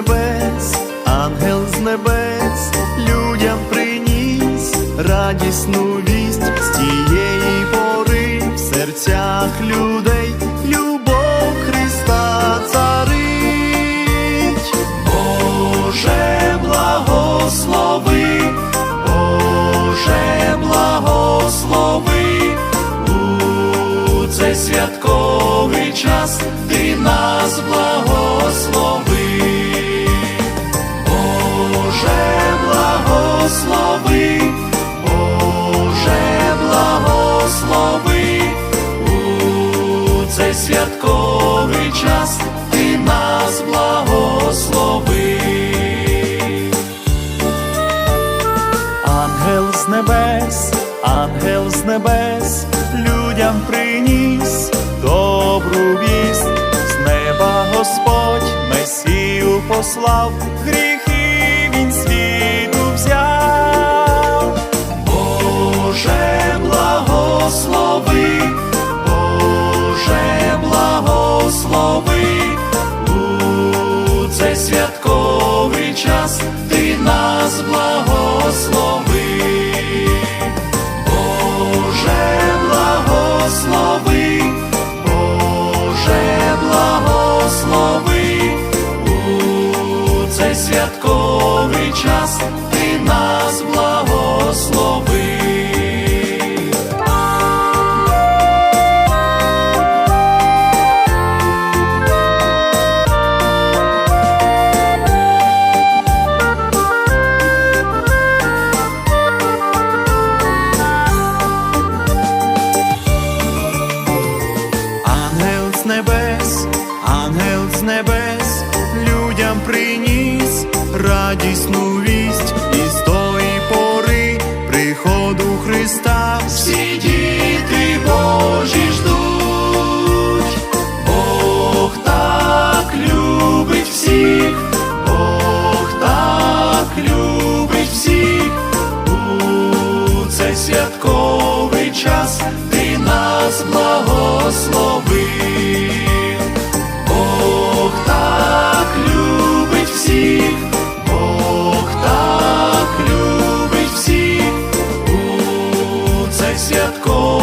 небес, ангел з небес, людям приніс радісну вість. З тієї пори в серцях людей, любов Христа царить, Боже благослови, Боже благослови. У цей святковий час ти нас благослови. Святковий час ти нас благослови. Ангел з небес, ангел з небес, людям приніс добру вість, з неба Господь Месію послав, гріхи він світу взяв. Боже, благослови, цей святковий час ти нас благослови. Ангел з небес, ангел з небес, радісну вість із тої пори приходу Христа. corazón.